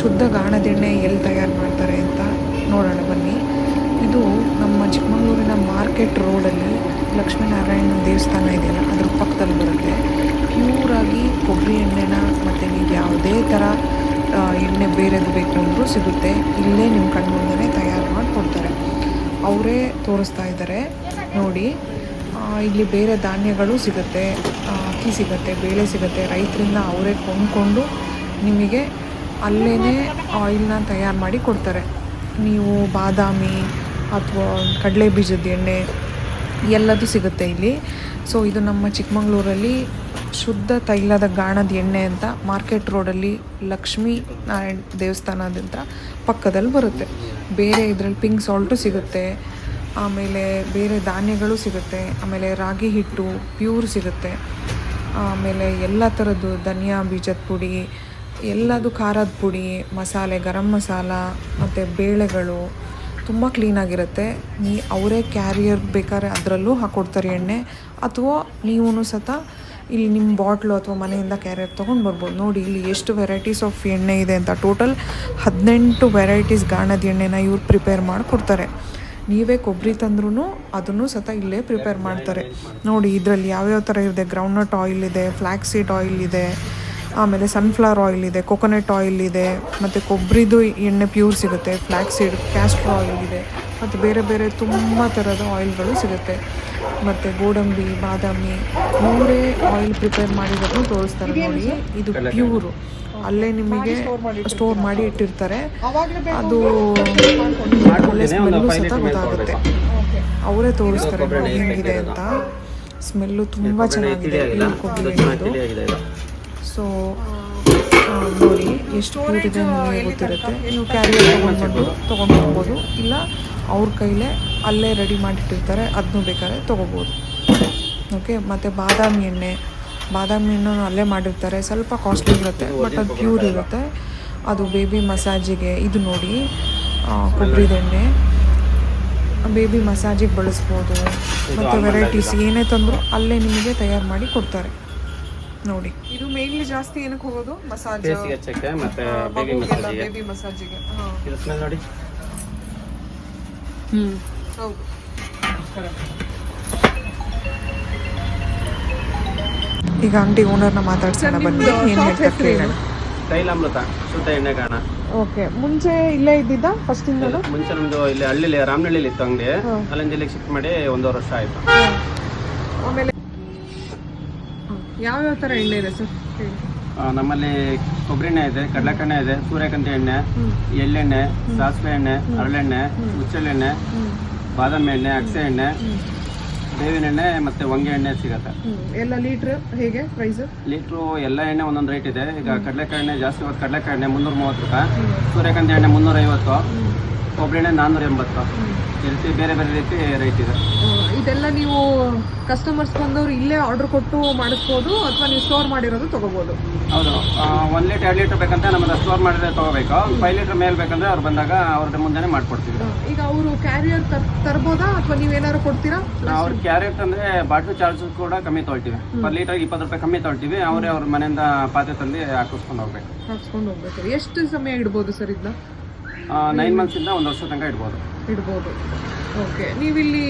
ಶುದ್ಧ ಗಾಣದೆಣ್ಣೆ ಎಲ್ಲಿ ತಯಾರು ಮಾಡ್ತಾರೆ ಅಂತ ನೋಡೋಣ, ಬನ್ನಿ. ಇದು ನಮ್ಮ ಚಿಕ್ಕಮಗಳೂರಿನ ಮಾರ್ಕೆಟ್ ರೋಡಲ್ಲಿ ಲಕ್ಷ್ಮೀನಾರಾಯಣ ದೇವಸ್ಥಾನ ಇದೆಯಲ್ಲ, ಅದ್ರ ಪಕ್ಕದಲ್ಲಿ ಬರುತ್ತೆ. ಪ್ಯೂರಾಗಿ ಕೊಬ್ಬರಿ ಎಣ್ಣೆನ ಮತ್ತು ನೀವು ಯಾವುದೇ ಥರ ಎಣ್ಣೆ ಬೇರೆದು ಬೇಕು ಅಂದರೂ ಸಿಗುತ್ತೆ. ಇಲ್ಲೇ ನಿಮ್ಮ ಕಣ್ಮುಂದೆ ತಯಾರು ಮಾಡಿ ಕೊಡ್ತಾರೆ ಅವರೇ ತೋರಿಸ್ತಾ ಇದ್ದಾರೆ. ನೋಡಿ ಇಲ್ಲಿ ಬೇರೆ ಧಾನ್ಯಗಳು ಸಿಗುತ್ತೆ ಅಕ್ಕಿ ಸಿಗುತ್ತೆ, ಬೇಳೆ ಸಿಗುತ್ತೆ. ರೈತರಿಂದ ಅವರೇ ಕೊಂಡ್ಕೊಂಡು ನಿಮಗೆ ಅಲ್ಲೇ ಆಯಿಲ್ನ ತಯಾರು ಮಾಡಿ ಕೊಡ್ತಾರೆ. ನೀವು ಬಾದಾಮಿ ಅಥವಾ ಕಡಲೆ ಬೀಜದ ಎಣ್ಣೆ ಎಲ್ಲದೂ ಸಿಗುತ್ತೆ ಇಲ್ಲಿ. ಸೊ ಇದು ನಮ್ಮ ಚಿಕ್ಕಮಗಳೂರಲ್ಲಿ ಶುದ್ಧ ತೈಲದ ಗಾಣದ ಎಣ್ಣೆ ಅಂತ ಮಾರ್ಕೆಟ್ ರೋಡಲ್ಲಿ ಲಕ್ಷ್ಮೀ ನಾರಾಯಣ ದೇವಸ್ಥಾನದಿಂದ ಪಕ್ಕದಲ್ಲಿ ಬರುತ್ತೆ. ಬೇರೆ ಇದರಲ್ಲಿ ಪಿಂಕ್ ಸಾಲ್ಟು ಸಿಗುತ್ತೆ, ಆಮೇಲೆ ಬೇರೆ ಧಾನ್ಯಗಳು ಸಿಗುತ್ತೆ, ಆಮೇಲೆ ರಾಗಿ ಹಿಟ್ಟು ಪ್ಯೂರ್ ಸಿಗುತ್ತೆ, ಆಮೇಲೆ ಎಲ್ಲ ಥರದ್ದು ಧನಿಯಾ ಬೀಜದ ಪುಡಿ ಎಲ್ಲದು ಖಾರದ ಪುಡಿ, ಮಸಾಲೆ, ಗರಂ ಮಸಾಲ ಮತ್ತು ಬೇಳೆಗಳು ತುಂಬ ಕ್ಲೀನಾಗಿರುತ್ತೆ ನೀ ಅವರೇ ಕ್ಯಾರಿಯರ್ ಬೇಕಾದ್ರೆ ಅದರಲ್ಲೂ ಹಾಕ್ಕೊಡ್ತಾರೆ ಎಣ್ಣೆ ಅಥವಾ ನೀವೂ ಸತ ಇಲ್ಲಿ ನಿಮ್ಮ ಬಾಟ್ಲು ಅಥವಾ ಮನೆಯಿಂದ ಕ್ಯಾರಿಯರ್ ತೊಗೊಂಡು ಬರ್ಬೋದು. ನೋಡಿ ಇಲ್ಲಿ ಎಷ್ಟು ವೆರೈಟೀಸ್ ಆಫ್ ಎಣ್ಣೆ ಇದೆ ಅಂತ. ಟೋಟಲ್ ಹದಿನೆಂಟು ವೆರೈಟೀಸ್ ಗಾಣದ ಎಣ್ಣೆನ ಇವ್ರು ಪ್ರಿಪೇರ್ ಮಾಡಿಕೊಡ್ತಾರೆ. ನೀವೇ ಕೊಬ್ಬರಿ ತಂದ್ರೂ ಅದನ್ನು ಸತ ಇಲ್ಲೇ ಪ್ರಿಪೇರ್ ಮಾಡ್ತಾರೆ. ನೋಡಿ ಇದರಲ್ಲಿ ಯಾವ್ಯಾವ ಥರ ಇದೆ? ಗ್ರೌಂಡ್ನಟ್ ಆಯಿಲ್ ಇದೆ ಫ್ಲ್ಯಾಕ್ಸೀಡ್ ಆಯಿಲ್ ಇದೆ ಆಮೇಲೆ ಸನ್ಫ್ಲವರ್ ಆಯಿಲ್ ಇದೆ ಕೊಕೊನಟ್ ಆಯಿಲ್ ಇದೆ ಮತ್ತು ಕೊಬ್ಬರಿದು ಎಣ್ಣೆ ಪ್ಯೂರ್ ಸಿಗುತ್ತೆ ಫ್ಲ್ಯಾಕ್ ಸೀಡ್ ಕ್ಯಾಸ್ಟ್ರ್ ಆಯಿಲ್ ಇದೆ ಮತ್ತು ಬೇರೆ ಬೇರೆ ತುಂಬ ಥರದ ಆಯಿಲ್ಗಳು ಸಿಗುತ್ತೆ. ಮತ್ತು ಗೋಡಂಬಿ ಬಾದಾಮಿ ಮೂರೇ ಆಯಿಲ್ ಪ್ರಿಪೇರ್ ಮಾಡಿರೋದು ತೋರಿಸ್ತಾರೆ ನೋಡಿ. ಇದು ಪ್ಯೂರು ಅಲ್ಲೇ ನಿಮಗೆ ಸ್ಟೋರ್ ಮಾಡಿ ಇಟ್ಟಿರ್ತಾರೆ. ಅದು ಒಳ್ಳೆ ಸ್ಮೆಲ್ಲು ಸತ ಗೊತ್ತಾಗುತ್ತೆ. ಅವರೇ ತೋರಿಸ್ತಾರೆ ನೋಡಿ ಹೆಂಗಿದೆ ಅಂತ. ಸ್ಮೆಲ್ಲು ತುಂಬ ಚೆನ್ನಾಗಿದೆ. ಕೊಬ್ಬರಿ ಸೊ ನೋಡಿ, ಎಷ್ಟು ಪ್ಯೂರ್ ಇದೆ ನಿಮಗೆ ಗೊತ್ತಿರುತ್ತೆ. ನೀವು ಕ್ಯಾರಿಯರ್ ತೊಗೊಂಡು ಬಂದು ತೊಗೊಂಡು ಹೋಗ್ಬೋದು ಇಲ್ಲ, ಅವ್ರ ಕೈಲೇ ಅಲ್ಲೇ ರೆಡಿ ಮಾಡಿಟ್ಟಿರ್ತಾರೆ ಅದನ್ನೂ ಬೇಕಾದ್ರೆ ತೊಗೋಬೋದು. ಓಕೆ ಮತ್ತು ಬಾದಾಮಿ ಎಣ್ಣೆ. ಬಾದಾಮಿ ಎಣ್ಣೆ ಅಲ್ಲೇ ಮಾಡಿರ್ತಾರೆ. ಸ್ವಲ್ಪ ಕಾಸ್ಟ್ಲಿ ಇರುತ್ತೆ ಬಟ್ ಅದು ಪ್ಯೂರ್ ಇರುತ್ತೆ. ಅದು ಬೇಬಿ ಮಸಾಜಿಗೆ ಇದು ನೋಡಿ ಕೊಬ್ಬರಿದೆಣ್ಣೆ ಬೇಬಿ ಮಸಾಜಿಗೆ ಬಳಸ್ಬೋದು. ಮತ್ತು ವೆರೈಟೀಸ್ ಏನೇ ತಂದರೂ ಅಲ್ಲೇ ನಿಮಗೆ ತಯಾರು ಮಾಡಿ ಕೊಡ್ತಾರೆ. ನೋಡಿ. ಇದು ಮೇನ್ಲಿ ಜಾಸ್ತಿ ಏನಕ್ಕೆ ಹೋಗೋದು? ಮಸಾಜ್ ಫೇಸಿಗೆ ಹಚ್ಚಕ್ಕೆ ಮತ್ತೆ ಬೇಬಿ ಮಸಾಜಿಗೆ. ಬೇಬಿ ಮಸಾಜಿಗೆ. ಇದು ಸ್ಮೆಲ್ ನೋಡಿ. ಹ್ಮ್. ಹೌದು. ಈಗ ಅಂಗಡಿ ಓನರ್ನ ಮಾತಾಡ್ಸೋಣ. ಬನ್ನಿ ಏನು ಹೇಳ್ತಾರೆ ಕೇಳೋಣ. ತೈಲಾಮೃತ ಶುದ್ಧ ಎಣ್ಣೆ ಕಾಣ ಓಕೆ ಮುಂಚೆ ಇಲ್ಲೇ ಇದ್ದಿದ್ದ ಫಸ್ಟ್ ಮುಂಚೆ ನಮ್ದು ಇಲ್ಲಿ ಹಳ್ಳಿಲಿ ರಾಮನಹಳ್ಳಿಲಿ ಇತ್ತು ಅಂಗಡಿ. ಅಲ್ಲಿಂದ ಇಲ್ಲಿಗೆ ಶಿಫ್ಟ್ ಮಾಡಿ ಒಂದೂವರೆ ವರ್ಷ ಆಯ್ತು. ಆಮೇಲೆ ಯಾವ್ಯಾವ ಥರ ಎಣ್ಣೆ ಇದೆ ಸರ್? ನಮ್ಮಲ್ಲಿ ಕೊಬ್ಬರಿ ಎಣ್ಣೆ ಇದೆ ಕಡಲೆಕಣ್ಣೆ ಇದೆ ಸೂರ್ಯಕಾಂತಿ ಎಣ್ಣೆ ಎಳ್ಳೆಣ್ಣೆ ಸಾಸಿವೆ ಎಣ್ಣೆ ಹರಳೆಣ್ಣೆ ಮುಚ್ಚಳೆಣ್ಣೆ ಬಾದಾಮಿ ಎಣ್ಣೆ ಅಗಸೆ ಎಣ್ಣೆ ಬೇವಿನ ಎಣ್ಣೆ ಮತ್ತೆ ಹೊಂಗೆ ಎಣ್ಣೆ ಸಿಗತ್ತೆ. ಎಲ್ಲ ಲೀಟ್ರ್ ಹೇಗೆ ಪ್ರೈಸ್? ಲೀಟ್ರು ಎಲ್ಲ ಎಣ್ಣೆ ಒಂದೊಂದು ರೇಟ್ ಇದೆ. ಈಗ ಕಡಲೆಕಾಯಿ ಎಣ್ಣೆ ಜಾಸ್ತಿ ಇವತ್ತು ಕಡಲೆಕಾಯಿ ಎಣ್ಣೆ ಮುನ್ನೂರ ಮೂವತ್ತು ರೂಪಾಯಿ ಸೂರ್ಯಕಾಂತಿ ಎಣ್ಣೆ ಮುನ್ನೂರ ಐವತ್ತು ಕೊಬ್ಬರಿ ಎಣ್ಣೆ ನಾನ್ನೂರ ಎಂಬತ್ತು. ರೀತಿ ಬೇರೆ ಬೇರೆ ರೀತಿ ರೇಟ್ ಇದೆ. ಇದೆಲ್ಲ ನೀವು ಕಸ್ಟಮರ್ಸ್ ಬಂದವರು ಇಲ್ಲೇ ಆರ್ಡರ್ ಕೊಟ್ಟು ಮಾಡಿಸ್ಬೋದು ಅಥವಾ ನೀವು ಸ್ಟೋರ್ ಮಾಡಿರೋದು ತಗೋಬೋದು? ಹೌದು. ಒನ್ ಲೀಟರ್ ಎರಡು ಲೀಟರ್ ಬೇಕಂತ ನಮ್ಮದು ಸ್ಟೋರ್ ಮಾಡಿದ್ರೆ ತಗೋಬೇಕು. ಫೈವ್ ಲೀಟರ್ ಮೇಲೆ ಬೇಕಂದ್ರೆ ಅವ್ರು ಬಂದಾಗ ಅವ್ರ ಮುಂದೆನೇ ಮಾಡ್ಕೊಡ್ತೀವಿ. ಈಗ ಅವರು ಕ್ಯಾರಿಯರ್ ತರ್ಬೋದಾ ಅಥವಾ ನೀವು ಏನಾದ್ರು ಕೊಡ್ತೀರಾ? ಅವ್ರ ಕ್ಯಾರಿಯರ್ ತಂದ್ರೆ ಬಾಟ್ಲು ಚಾರ್ಜ್ ಕೂಡ ಕಮ್ಮಿ ತೊಗೊಳ್ತೀವಿ. ಪರ್ ಲೀಟರ್ ಇಪ್ಪತ್ತು ರೂಪಾಯಿ ಕಮ್ಮಿ ತೊಳ್ತೀವಿ ಅವರೇ ಅವ್ರ ಮನೆಯಿಂದ ಪಾತ್ರೆ ತಂದು ಹಾಕಿಸ್ಕೊಂಡು ಹೋಗ್ಬೇಕು. ಹಾಕ್ಸ್ಕೊಂಡು ಹೋಗ್ಬೇಕು. ಎಷ್ಟು ಸಮಯ ಇಡ್ಬೋದು ಸರ್ ಇದನ್ನ ನೈನ್ ಮಂತ್ಸಿಂದ ಒಂದು ವರ್ಷ ತನಕ ಇಡ್ಬೋದು. ಇಡ್ಬೋದು. ಓಕೆ ನೀವಿಲ್ಲಿ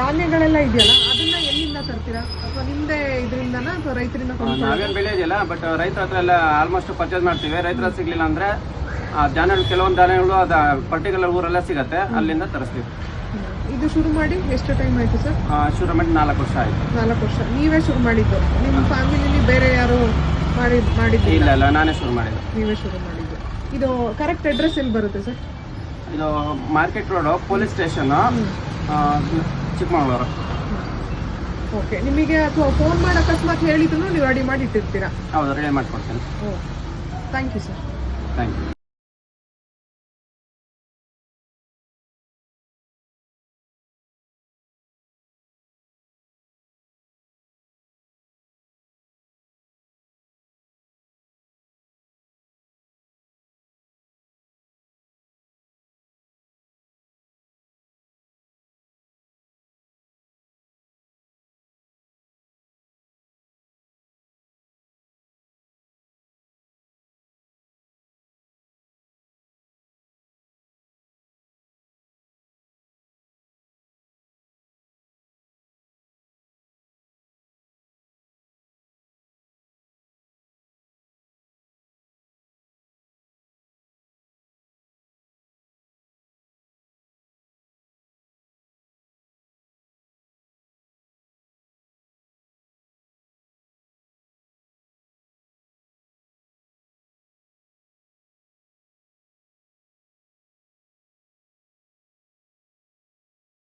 ಧಾನ್ಯಗಳೆಲ್ಲ ಇದೆಯಲ್ಲ ಅದನ್ನ ಎಲ್ಲಿಂದ ತರ್ತೀರಾ? ಅಥವಾ ನಿಮ್ದೇ ಇದರಿಂದನ ಅಥವಾ ರೈತರಿಂದ ನಾವೇನು ಬೆಳೆಯೋದಿಲ್ಲ ಬಟ್ ರೈತರ ಹತ್ರ ಎಲ್ಲ ಆಲ್ಮೋಸ್ಟ್ ಪರ್ಚೇಸ್ ಮಾಡ್ತೀವಿ. ರೈತರ ಸಿಗಲಿಲ್ಲ ಅಂದ್ರೆ ಆ ಧಾನ್ಯಗಳು ಕೆಲವೊಂದು ಧಾನ್ಯಗಳು ಅದ ಪರ್ಟಿಕ್ಯುಲರ್ ಊರೆಲ್ಲ ಸಿಗತ್ತೆ ಅಲ್ಲಿಂದ ತರಿಸ್ತೀವಿ. ಇದು ಶುರು ಮಾಡಿ ಎಷ್ಟು ಟೈಮ್ ಆಯ್ತು ಸರ್? ಶುರು ಮಾಡಿ ನಾಲ್ಕು ವರ್ಷ ಆಯ್ತು. ನಾಲ್ಕು ವರ್ಷ. ನೀವೇ ಶುರು ಮಾಡಿದ್ದು? ನಿಮ್ಮ ಫ್ಯಾಮಿಲಿಲಿ ಬೇರೆ ಯಾರು ಮಾಡಿ ಮಾಡಿದ್ದು ಇಲ್ಲ ಇಲ್ಲ ನಾನೇ ಶುರು ಮಾಡಿದ್ದು. ನೀವೇ ಶುರು ಮಾಡಿದ್ದು. ಇದು ಕರೆಕ್ಟ್ ಅಡ್ರೆಸ್ ಎಲ್ಲಿ ಬರುತ್ತೆ ಸರ್? ಇದು market road police station Chikkamagaluru. Okay ನಿಮಗೆ ಅಥವಾ ಫೋನ್ ಮಾಡಿ ಅಕಸ್ಮಾತ್ ಹೇಳಿದ್ರು ನೀವು ರೆಡಿ ಮಾಡಿ ಇಟ್ಟಿರ್ತೀರಾ? ಹೌದು ರೆಡಿ ಮಾಡ್ಕೊಡ್ತೀನಿ. Okay thank you sir thank you